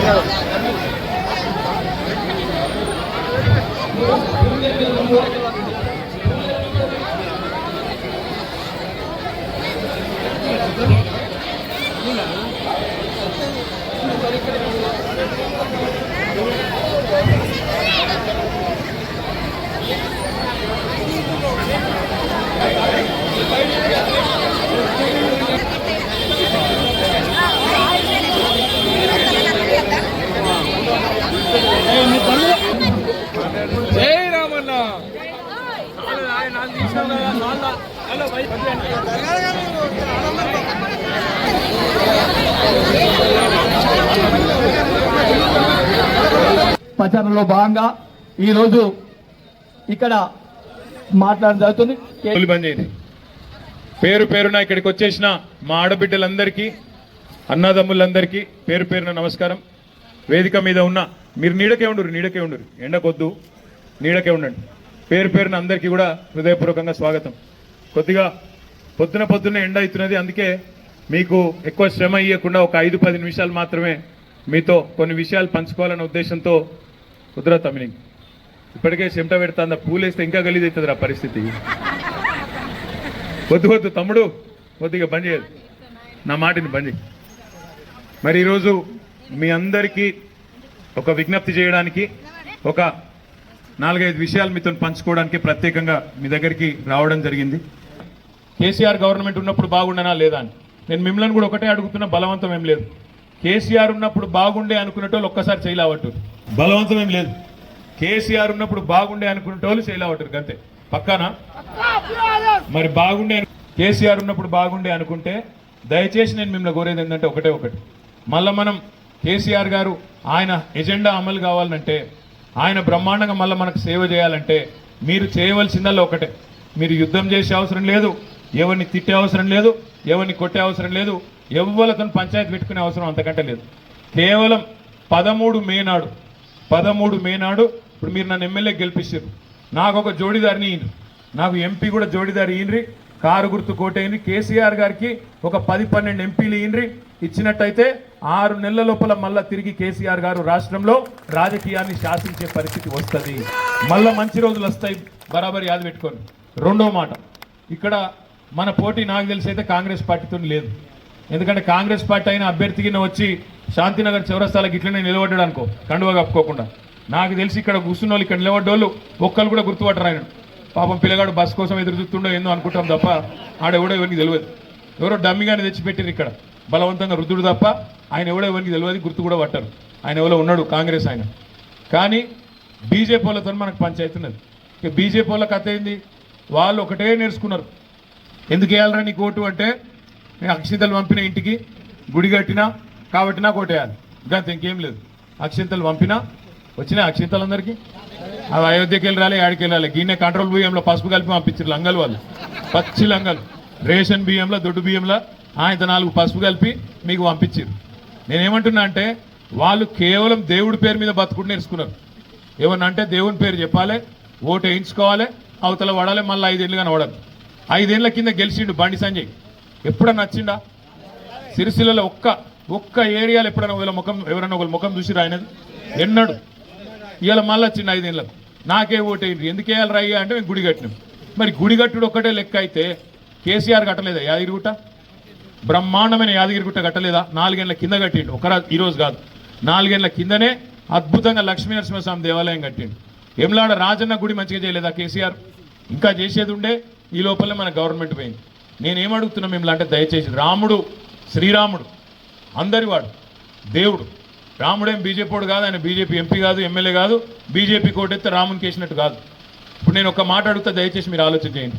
Let's go. ప్రచారంలో భాగంగా ఈరోజు ఇక్కడ మాట్లాడడం జరుగుతుంది. తొలి బంద్ పేరు పేరున ఇక్కడికి వచ్చేసిన మా ఆడబిడ్డలందరికీ అన్నదమ్ములందరికీ పేరు పేరున నమస్కారం. వేదిక మీద ఉన్న మీరు నీడకే ఉండరు నీడకే ఉండరు ఎండకొద్దు నీడకే ఉండండి. పేరు పేరున అందరికీ కూడా హృదయపూర్వకంగా స్వాగతం. కొద్దిగా పొద్దున పొద్దున్నే ఎండ అవుతున్నది. అందుకే మీకు ఎక్కువ శ్రమ ఇవ్వకుండా ఒక ఐదు పది నిమిషాలు మాత్రమే మీతో కొన్ని విషయాలు పంచుకోవాలనే ఉద్దేశంతో కుదర తమిళ ఇప్పటికే చెమట పెడతా పూలేస్తే ఇంకా గలీజ్ అవుతుంది ఆ పరిస్థితి. వద్దు వద్దు తమ్ముడు కొద్దిగా బంద్ చేయదు నా మాటిని బంద్ మరి ఈరోజు మీ అందరికీ ఒక విజ్ఞప్తి చేయడానికి ఒక నాలుగైదు విషయాలు మీతో పంచుకోవడానికి ప్రత్యేకంగా మీ దగ్గరికి రావడం జరిగింది. కేసీఆర్ గవర్నమెంట్ ఉన్నప్పుడు బాగుండనా లేదా అని. నేను మిమ్మల్ని కూడా ఒకటే అడుగుతున్నా బలవంతం ఏం లేదు. కేసీఆర్ ఉన్నప్పుడు బాగుండే అనుకునేటోళ్ళు ఒక్కసారి చేయలేవట్టు బలవంతం ఏం లేదు. కేసీఆర్ ఉన్నప్పుడు బాగుండే అనుకునేటోళ్ళు చేయలేవట్టు అంతే పక్కానా? మరి బాగుండే కేసీఆర్ ఉన్నప్పుడు బాగుండే అనుకుంటే దయచేసి నేను మిమ్మల్ని కోరేది ఏంటంటే ఒకటే ఒకటి. మళ్ళీ మనం కేసీఆర్ గారు ఆయన ఎజెండా అమలు కావాలంటే ఆయన బ్రహ్మాండంగా మళ్ళీ మనకు సేవ చేయాలంటే మీరు చేయవలసిందల్లా ఒకటే. మీరు యుద్ధం చేసే అవసరం లేదు ఎవరిని తిట్టే అవసరం లేదు ఎవరిని కొట్టే అవసరం లేదు ఎవ్వరితో పంచాయతీ పెట్టుకునే అవసరం అంతకంటే లేదు. కేవలం పదమూడు మే నాడు పదమూడు మే నాడు ఇప్పుడు మీరు నన్ను ఎమ్మెల్యే గెలిపిస్తారు. నాకు ఒక జోడిదారిని ఈయన నాకు ఎంపీ కూడా జోడిదారి ఈయనరి కారు గుర్తు కోటైంది కేసీఆర్ గారికి ఒక పది పన్నెండు ఎంపీలు ఈయనరి ఇచ్చినట్టయితే ఆరు నెలల లోపల మళ్ళా తిరిగి కేసీఆర్ గారు రాష్ట్రంలో రాజకీయాన్ని శాసించే పరిస్థితి వస్తుంది. మళ్ళా మంచి రోజులు వస్తాయి. బరాబర్ యాద పెట్టుకొని రెండో మాట. ఇక్కడ మన పోటీ నాకు తెలిసి అయితే కాంగ్రెస్ పార్టీతో లేదు. ఎందుకంటే కాంగ్రెస్ పార్టీ అయిన అభ్యర్థికిన వచ్చి శాంతినగర్ చౌరస్తాలకు ఇట్లనే నిలబడ్డాడు అనుకో కండువా కప్పుకోకుండా. నాకు తెలిసి ఇక్కడ కూర్చున్న వాళ్ళు ఇక్కడ నిలబడ్డోళ్ళు ఒక్కరు కూడా గుర్తుపట్టరు ఆయన. పాపం పిల్లగాడు బస్ కోసం ఎదురు చూస్తుండో ఏందో అనుకుంటాం తప్ప ఆడెవడో ఎవరికి తెలియదు ఎవరో డమ్మిగానే తెచ్చిపెట్టారు ఇక్కడ. బలవంతంగా రుద్దుడు తప్ప ఆయన ఎవడో ఎవరికి తెలియదు గుర్తు కూడా పట్టరు. ఆయన ఎవరో ఉన్నాడు? కాంగ్రెస్ ఆయన. కానీ బీజేపీ వాళ్ళతో మనకు పంచాయతీ ఉన్నది. ఇక బీజేపీ వాళ్ళ కథ ఏంది? వాళ్ళు ఒకటే నేర్చుకున్నారు. ఎందుకు వేయాలరా నీకు ఓటు అంటే నేను అక్షింతలు పంపిన ఇంటికి గుడి కట్టినా కాబట్టి నాకు ఓటేయాలి గంత ఇంకేం లేదు. అక్షింతలు పంపినా వచ్చినాయి అక్షింతలు అందరికీ అవి అయోధ్యకి వెళ్ళాలి రాలే ఆడికి వెళ్ళాలి గిన్నె కంట్రోల్ బియ్యంలో పసుపు కలిపి పంపించారు లంగలు వాళ్ళు. పచ్చి లంగలు. రేషన్ బియ్యంలో దొడ్డు బియ్యంలో ఆయన నాలుగు పసుపు కలిపి మీకు పంపించారు. నేనేమంటున్నా అంటే వాళ్ళు కేవలం దేవుడి పేరు మీద బతుకుడు నేర్చుకున్నారు. ఏమన్నా అంటే దేవుని పేరు చెప్పాలి ఓటు వేయించుకోవాలి అవతల పడాలి మళ్ళీ ఐదేళ్ళు కనబడాలి ఐదేళ్ళ కింద గెలిచిండు బండి సంజయ్. ఎప్పుడన్నా నచ్చిండా? సిరిసిల్లలో ఒక్క ఒక్క ఏరియాలో ఎప్పుడైనా ఒకవేళ ముఖం ఎవరైనా ఒకళ్ళ ముఖం చూసి రాయనది ఎన్నడు? ఇవాళ మళ్ళీ వచ్చిండు ఐదేళ్ళకు నాకే ఓటేయండి ఎందుకు వేయాలి రాయ్యా అంటే మేము గుడి కట్టినాం. మరి గుడి కట్టుడు ఒక్కటే లెక్క అయితే కేసీఆర్ కట్టలేదా? యాదగిరిగుట్ట బ్రహ్మాండమైన యాదగిరిగుట్ట కట్టలేదా? నాలుగేళ్ళ కింద కట్టిండు. ఒక ఈరోజు కాదు. నాలుగేళ్ళ కిందనే అద్భుతంగా లక్ష్మీ నరసింహస్వామి దేవాలయం కట్టిండు. ఎమ్లాడ రాజన్న గుడి మంచిగా చేయలేదా కేసీఆర్? ఇంకా చేసేది ఉండే ఈ లోపలే మన గవర్నమెంట్ పోయింది. నేనేమడుగుతున్నా మిమ్మల్ని అంటే దయచేసి రాముడు శ్రీరాముడు అందరివాడు దేవుడు. రాముడేం బీజేపీడు కాదు ఆయన బీజేపీ ఎంపీ కాదు ఎమ్మెల్యే కాదు బీజేపీ కోటెత్తే రామునికి వేసినట్టు కాదు. ఇప్పుడు నేను ఒక మాట అడుగుతా దయచేసి మీరు ఆలోచన చేయండి.